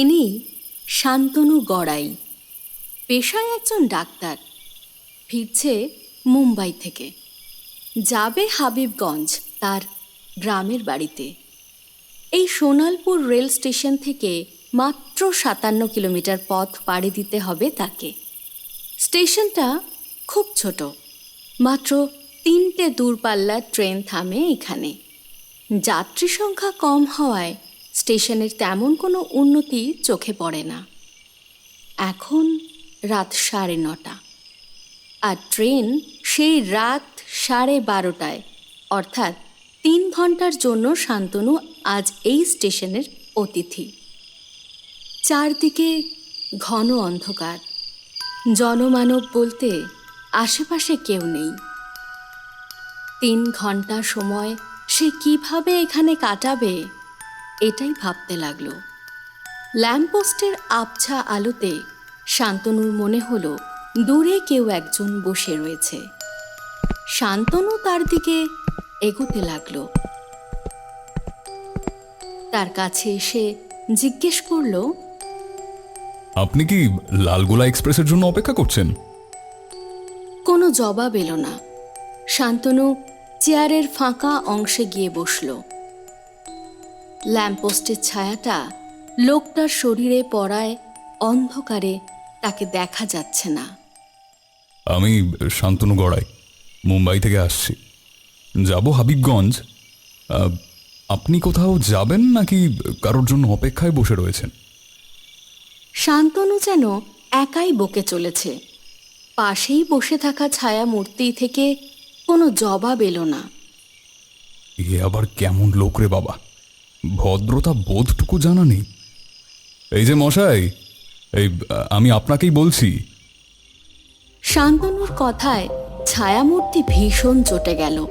ইনি শান্তনু গড়াই, পেশায় একজন ডাক্তার। ফিরছে মুম্বাই থেকে। যাবে হাবিবগঞ্জ তার গ্রামের বাড়িতে। এই সোনালপুর রেল স্টেশন থেকে মাত্র সাতান্ন কিলোমিটার পথ পাড়ি দিতে হবে তাকে। স্টেশনটা খুব ছোট, মাত্র তিনটে দূরপাল্লার ট্রেন থামে এখানে। যাত্রী সংখ্যা কম হওয়ায় স্টেশনের তেমন কোনো উন্নতি চোখে পড়ে না। এখন রাত সাড়ে নটা আর ট্রেন সেই রাত সাড়ে বারোটায়। অর্থাৎ তিন ঘণ্টার জন্য শান্তনু আজ এই স্টেশনের অতিথি। চারদিকে ঘন অন্ধকার। জনমানব বলতে আশেপাশে কেউ নেই। তিন ঘণ্টা সময় সে কীভাবে এখানে কাটাবে? এটাই ভাবতে লাগল। ল্যাম্পপোস্টের আবছা আলোতে শান্তনুর মনে হলো দূরে কেউ একজন বসে রয়েছে। শান্তনু তার দিকে এগোতে লাগল। তার কাছে এসে জিজ্ঞেস করল আপনি কি লালগোলা এক্সপ্রেসের জন্য অপেক্ষা করছেন? কোনো জবাব এলো না। শান্তনু চেয়ারের ফাঁকা অংশে গিয়ে বসল। ল্যাম্পপোস্টের ছায়াটা লোকটার শরীরে পড়ায় অন্ধকারে তাকে দেখা যাচ্ছে না। আমি শান্তনু গড়াই মুম্বাই থেকে আসছি। যাব হাবিবগঞ্জ। আপনি কোথাও যাবেন নাকি কারোর জন্য অপেক্ষায় বসে রয়েছেন? শান্তনু যেন একাই বকে চলেছে। পাশেই বসে থাকা ছায়া মূর্তি থেকে কোনো জবাব এলো না। এ আবার কেমন লোক রে বাবা। ভদ্রতা বোধটুকু জানা নেই। এই যে মশাই, এই, আমি আপনাকেই বলছি। শান্তনুর কথায় ছায়ামূর্তি ভীষণ চটে গেল।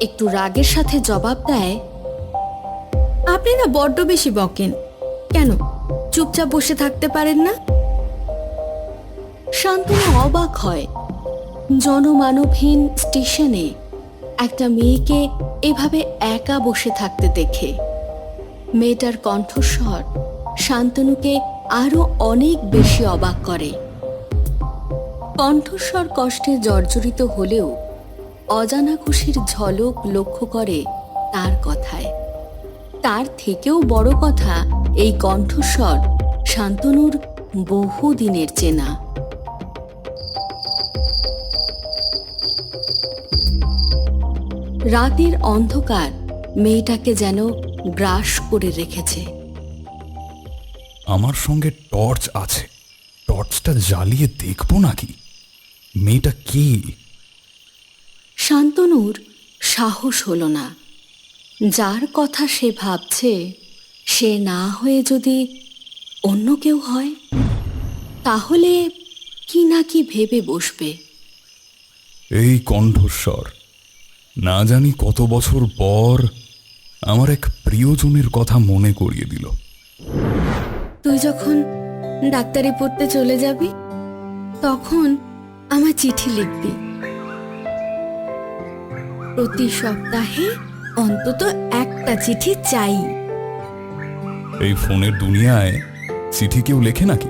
একটু রাগের সাথে জবাব দেয়, আপনি না বড্ড বেশি বকেন। কেন? চুপচাপ বসে থাকতে পারেন না? শান্তনু অবাক হয়। জনমানবহীন স্টেশনে একটা মেয়েকে এভাবে একা বসে থাকতে দেখে। মেয়েটার কণ্ঠস্বর শান্তনুকে আরও অনেক বেশি অবাক করে। কণ্ঠস্বর কষ্টে জর্জরিত হলেও অজানা খুশির ঝলক লক্ষ্য করে তার কথায়। তার থেকেও বড় কথা, এই কণ্ঠস্বর শান্তনুর বহু দিনের চেনা। রাতের অন্ধকার মেয়েটাকে যেন গ্রাস করে রেখেছে। আমার সঙ্গে টর্চ আছে। টর্চটা জ্বালিয়ে দেখব নাকি? মেয়েটা কি? শান্তনুর সাহস হলো না। যার কথা সে ভাবছে সে না হয়ে যদি অন্য কেউ হয় তাহলে কি না কি ভেবে বসবে? এই কণ্ঠস্বর না জানি কত বছর পর আমার এক প্রিয়জনের কথা মনে করিয়ে দিল। তুই যখন ডাক্তারি পড়তে চলে যাবি তখন আমার চিঠি লিখবি। প্রতি সপ্তাহে অন্তত একটা চিঠি চাই। এই ফোনের দুনিয়ায় চিঠি কেউ লেখে নাকি?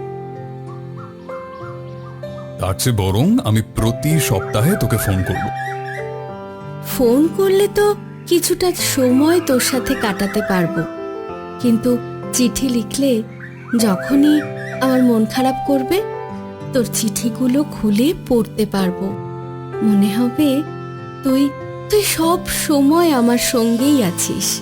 তার চেয়ে বরং আমি প্রতি সপ্তাহে তোকে ফোন করব। ফোন করলে তো কিছুটা সময় তোর সাথে কাটাতে পারব। কিন্তু চিঠি লিখলে যখনই আমার মন খারাপ করবে, তোর চিঠিগুলো খুলে পড়তে পারব। মনে হবে তুই তুই সব সময় আমার সঙ্গেই আছিস।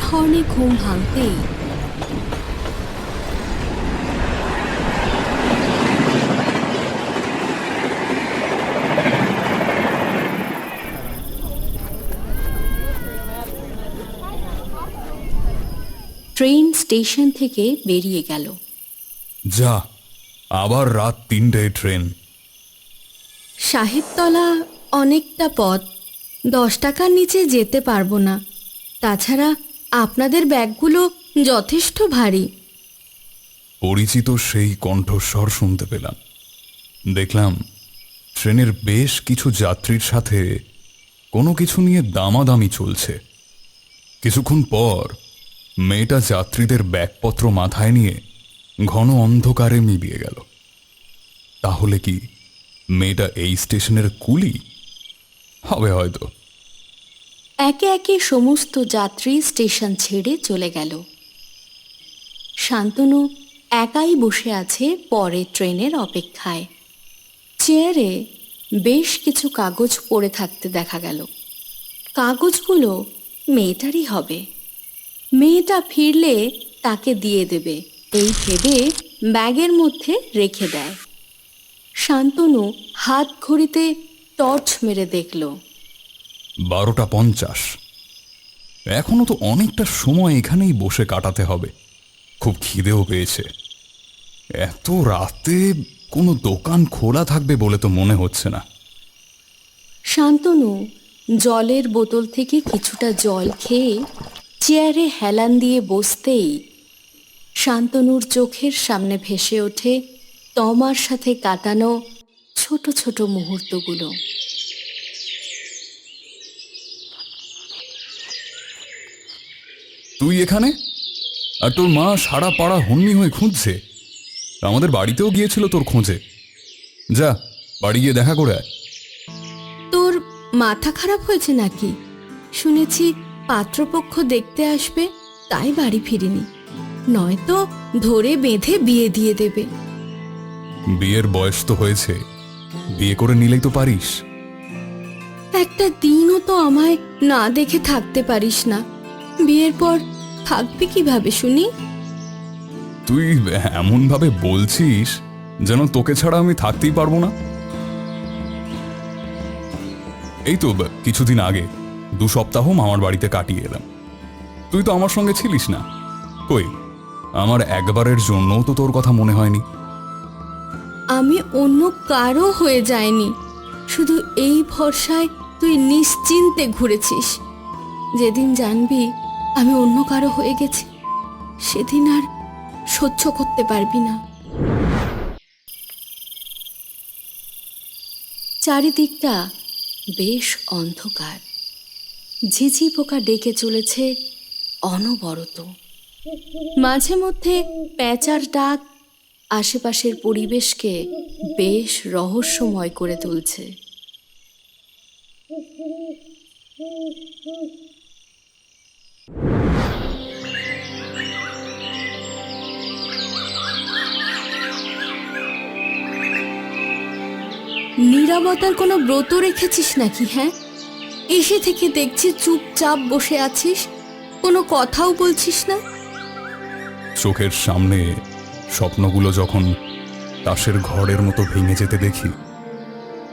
ট্রেনের হর্নে ঘুম ভাঙতেই ট্রেন স্টেশন থেকে বেরিয়ে গেল। যা আবার রাত তিনটায় ট্রেন। সাহেবতলা অনেকটা পথ। দশ টাকার নিচে যেতে পারব না। তাছাড়া আপনাদের ব্যাগগুলো যথেষ্ট ভারী। পরিচিত সেই কণ্ঠস্বর শুনতে পেলাম। দেখলাম ট্রেনের বেশ কিছু যাত্রীর সাথে কোনো কিছু নিয়ে দামাদামি চলছে। কিছুক্ষণ পর মেয়েটা যাত্রীদের ব্যাগপত্র মাথায় নিয়ে ঘন অন্ধকারে মিলিয়ে গেল। তাহলে কি মেয়েটা এই স্টেশনের কুলি? হবে হয়তো। একে একে সমস্ত যাত্রী স্টেশন ছেড়ে চলে গেল। শান্তনু একাই বসে আছে পরে ট্রেনের অপেক্ষায়। চেয়ারে বেশ কিছু কাগজ পড়ে থাকতে দেখা গেল। কাগজগুলো মেয়েটারই হবে। মেয়েটা ফিরলে তাকে দিয়ে দেবে। এই ভেবে ব্যাগের মধ্যে রেখে দেয়। শান্তনু হাত ঘড়িতে টর্চ মেরে দেখল। বারোটা পঞ্চাশ। এখনও তো অনেকটা সময় এখানেই বসে কাটাতে হবে। খুব খিদেও পেয়েছে। এত রাতে কোনো দোকান খোলা থাকবে বলে তো মনে হচ্ছে না। শান্তনু, জলের বোতল থেকে কিছুটা জল খেয়ে চেয়ারে হেলান দিয়ে বসতেই শান্তনুর চোখের সামনে ভেসে ওঠে তমার সাথে কাটানো ছোট ছোট মুহূর্তগুলো। তুই এখানে? আর তোর মা সারা পাড়া হন্নি হয়ে খুঁজছে। আমাদের বাড়িতেও গিয়েছিল তোর খোঁজে। যা বাড়ি গিয়ে দেখা করে আয়। তোর মাথা খারাপ হয়েছে নাকি? শুনেছি পাত্রপক্ষ দেখতে আসবে তাই বাড়ি ফিরিনি। নয়তো ধরে বেঁধে বিয়ে দিয়ে দেবে। বিয়ের বয়স তো হয়েছে বিয়ে করে নিলেই তো পারিস। একটা দিনও তো আমায় না দেখে থাকতে পারিস না। বিয়ের পর থাকবি কীভাবে শুনি? তুই এমনভাবে বলছিস যেন তোকে ছাড়া আমি থাকতেই পারব না? এই তো কিছুদিন আগে দু সপ্তাহ মামার বাড়িতে কাটিয়ে এলাম। তুই তো আমার সঙ্গে ছিলিস না। কই আমার একবারের জন্যও তো তোর কথা মনে হয়নি। আমি অন্য কারও হয়ে যায়নি শুধু এই ভরসায় তুই নিশ্চিন্তে ঘুরেছিস। যেদিন জানবি আমি অন্য কারও হয়ে গেছি, সেদিন আর সহ্য করতে পারবি না। চারিদিকটা বেশ অন্ধকার। ঝিঝি পোকা ডেকে চলেছে অনবরত। মাঝে মধ্যে প্যাঁচার ডাক আশেপাশের পরিবেশকে বেশ রহস্যময় করে তুলছে। নিরাপত্তার কোনো ব্রত রেখেছিস নাকি হ্যাঁ? এসে থেকে দেখছি চুপচাপ বসে আছিস কোনো কথাও বলছিস না। চোখের সামনে স্বপ্নগুলো যখন তাসের ঘরের মতো ভেঙে যেতে দেখি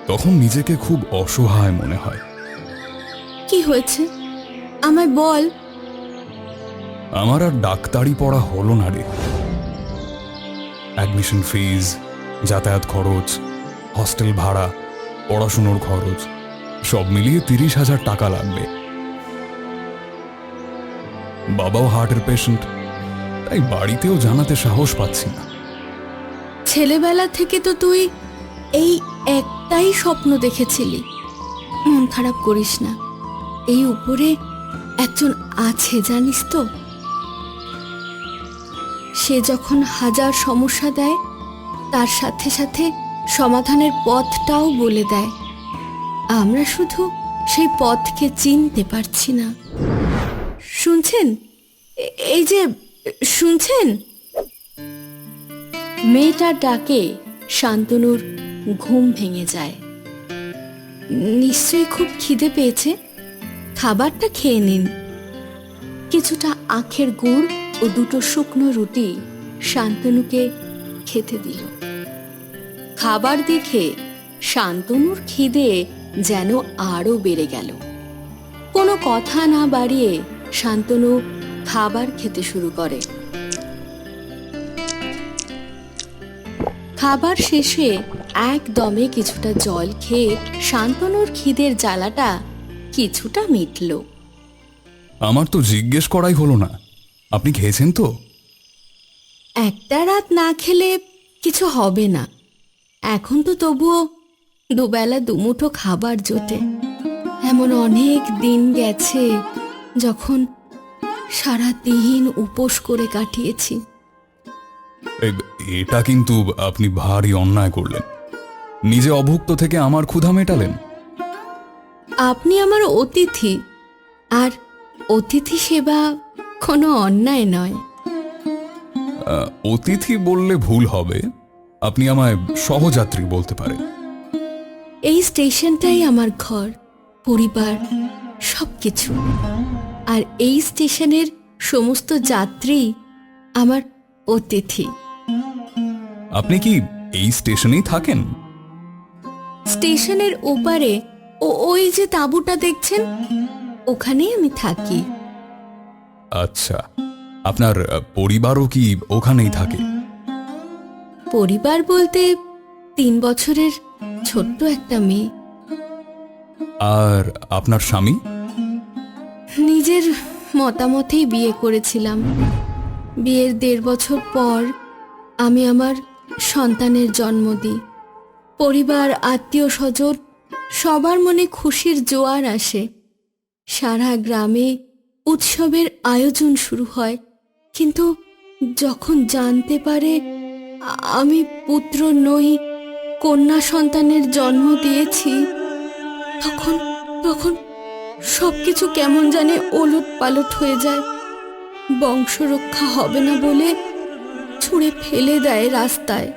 তখন নিজেকে খুব অসহায় মনে হয়। কি হয়েছে? আমায় বল। আমার আর ডাক্তারি পড়া হলো না রে। অ্যাডমিশন ফিজ যাতায়াত খরচ হস্টেল ভাড়া পড়াশুনোর খরচ। সব মিলিয়ে তিরিশ হাজার টাকা লাগবে। বাবাও হার্টের পেশেন্ট, তাই বাড়িতেও জানাতে সাহস পাচ্ছি না। ছেলেবেলা থেকে তো তুই এই একটাই স্বপ্ন দেখেছিলি। মন খারাপ করিস না। এই উপরে একজন আছে, জানিস তো? সে যখন হাজার সমস্যা দেয়, তার সাথে সাথে সমাধানের পথটাও বলে দেয়। আমরা শুধু সেই পথকে চিনতে পারছি না। শুনছেন? এই যে, শুনছেন? মেয়েটার ডাকে শান্তনুর ঘুম ভেঙে যায়। নিশ্চয়ই খুব খিদে পেয়েছে। খাবারটা খেয়ে নিন। কিছুটা আখের গুড় ও দুটো শুকনো রুটি শান্তনুকে খেতে দিল। খাবার দেখে শান্তনুর খিদে যেন আরও বেড়ে গেল। কোনো কথা না বাড়িয়ে শান্তনু খাবার খেতে শুরু করে। খাবার শেষে একদমে কিছুটা জল খেয়ে শান্তনুর খিদের জ্বালাটা কিছুটা মিটল। আমার তো জিজ্ঞেস করাই হলো না। আপনি খেয়েছেন তো? একটা রাত না খেলে কিছু হবে না। এখন তো তবুও দুবেলা দুমুঠো খাবার জোটে। এমন অনেক দিন গেছে যখন সারা দিন উপোস করে কাটিয়েছি। এটা কিন্তু আপনি ভারী অন্যায় করলেন। নিজে অভুক্ত থেকে আমার ক্ষুধা মেটালেন। আপনি আমার অতিথি আর অতিথি সেবা কোনো অন্যায় নয়। অতিথি বললে ভুল হবে। আপনি আমায় সহযাত্রী বলতে পারেন। এই স্টেশনটাই আমার ঘর পরিবার সবকিছু। আর এই স্টেশনের সমস্ত যাত্রী আমার অতিথি। আপনি কি এই স্টেশনেই থাকেন? স্টেশনের ওপারে ও ওই যে তাঁবুটা দেখছেন ওখানেই আমি থাকি। আচ্ছা আপনার পরিবারও কি ওখানেই থাকে? পরিবার বলতে তিন বছরের ছোট্ট একটা মেয়ে। আর আপনার স্বামী? নিজের মতামতেই বিয়ে করেছিলাম। বিয়ের দেড় বছর পর আমি আমার সন্তানের জন্ম দিই। পরিবার আত্মীয় স্বজন সবার মনে খুশির জোয়ার আসে। সারা গ্রামে উৎসবের আয়োজন শুরু হয়। কিন্তু যখন জানতে পারে আমি পুত্র নই, কন্যা সন্তানের জন্ম দিয়েছি। তখন তখন সব কিছু কেমন জানে ওলট পালট হয়ে যায়। বংশরক্ষা হবে না বলে ছুঁড়ে ফেলে দেয় রাস্তায়।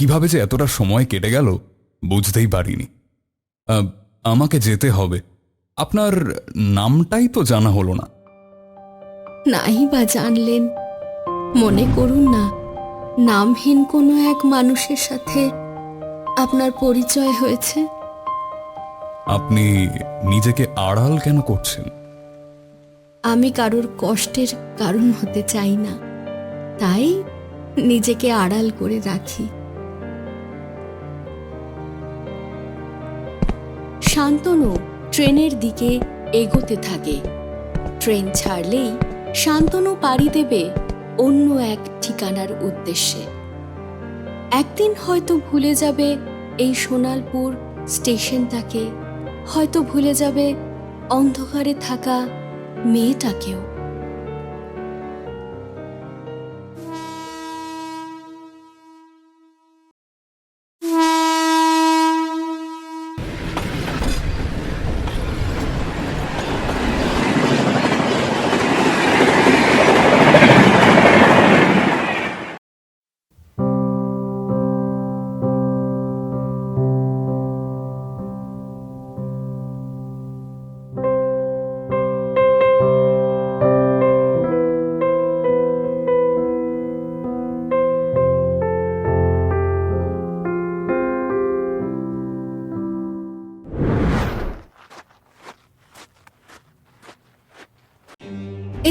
কীভাবে যে এতটা সময় কেটে গেল বুঝতেই পারিনি। আমাকে যেতে হবে। আপনার নামটাই তো জানা হলো না। নাই বা জানলেন। মনে করুন না নামহীন কোনো এক মানুষের সাথে আপনার পরিচয় হয়েছে? আপনি নিজেকে আড়াল কেন করছেন? আমি কারোর কষ্টের কারণ হতে চাই না। তাই নিজেকে আড়াল করে রাখি। শান্তনু ট্রেনের দিকে এগোতে থাকে। ট্রেন ছাড়লেই শান্তনু পাড়ি দেবে অন্য এক ঠিকানার উদ্দেশ্যে। একদিন হয়তো ভুলে যাবে এই সোনালপুর স্টেশনটাকে, হয়তো ভুলে যাবে অন্ধকারে থাকা মেয়েটাকেও।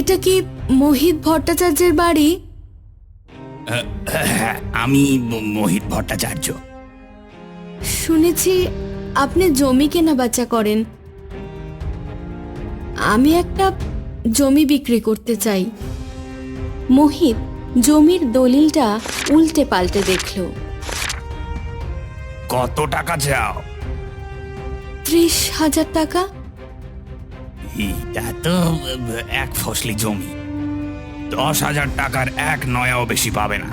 এটা কি মোহিত ভট্টাচার্যের বাড়ি? আমি মোহিত ভট্টাচার্য। শুনেছি আপনি জমি কেনা বেচা করেন। আমি একটা জমি বিক্রি করতে চাই। মোহিত জমির দলিলটা উল্টে পাল্টে দেখল। কত টাকা চাও? ত্রিশ হাজার টাকা? এটা তো এক ফসলি জমি। দশ হাজার টাকার এক নয়াও বেশি পাবে না।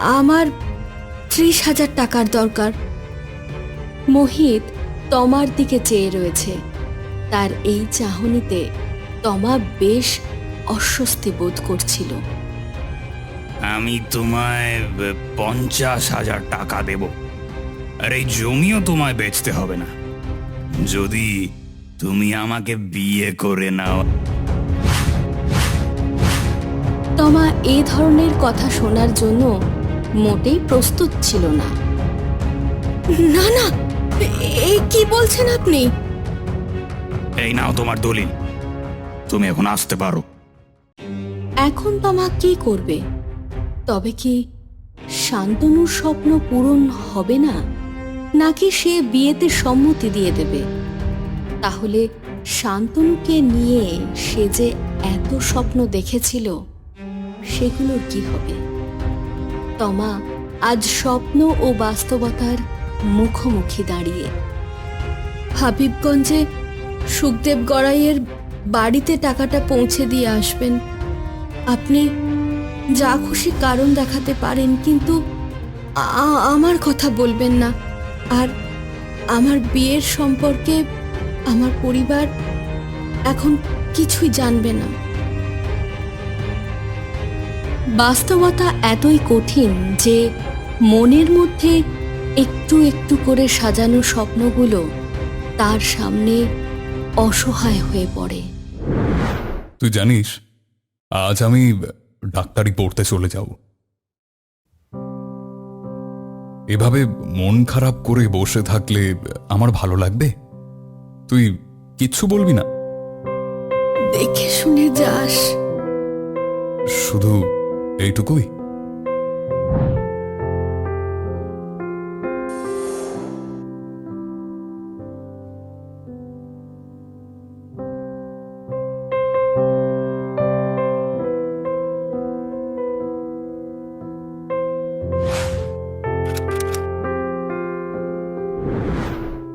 আমার ত্রিশ হাজার টাকার দরকার। মোহিত তমার দিকে চেয়ে রয়েছে। তার এই চাহনিতে তমা বেশ অস্বস্তি বোধ করছিল। আমি তোমায় পঞ্চাশ হাজার টাকা দেব। আর এই জমিও তোমায় বেচতে হবে না। যদি তুমি আমাকে বিয়ে করে নাও। তমা এই ধরনের কথা শোনার জন্য মোটেই প্রস্তুত ছিল না। না না এ কি বলছেন আপনি? এই নাও তোমার দলিল। তুমি এখন আসতে পারো। এখন তমা কি করবে? তবে কি শান্তনুর স্বপ্ন পূরণ হবে না? নাকি সে বিয়েতে সম্মতি দিয়ে দেবে? তাহলে শান্তনুকে নিয়ে সে যে এত স্বপ্ন দেখেছিল সেগুলোর কি হবে? তমা আজ স্বপ্ন ও বাস্তবতার মুখোমুখি দাঁড়িয়ে। হাবিবগঞ্জে সুখদেব গড়াইয়ের বাড়িতে টাকাটা পৌঁছে দিয়ে আসবেন। আপনি যা খুশি কারণ দেখাতে পারেন, কিন্তু আমার কথা বলবেন না। আর আমার বিয়ের সম্পর্কে আমার পরিবার এখন কিছুই জানবে না। বাস্তবতা এতই কঠিন যে মনের মধ্যে একটু একটু করে সাজানো স্বপ্নগুলো তার সামনে অসহায় হয়ে পড়ে। তুই জানিস, আজ আমি ডাক্তারি পড়তে চলে যাব। এভাবে মন খারাপ করে বসে থাকলে আমার ভালো লাগবে? তুই কিচ্ছু বলবি না। দেখে শুনে যাস। শুধু এইটুকুই?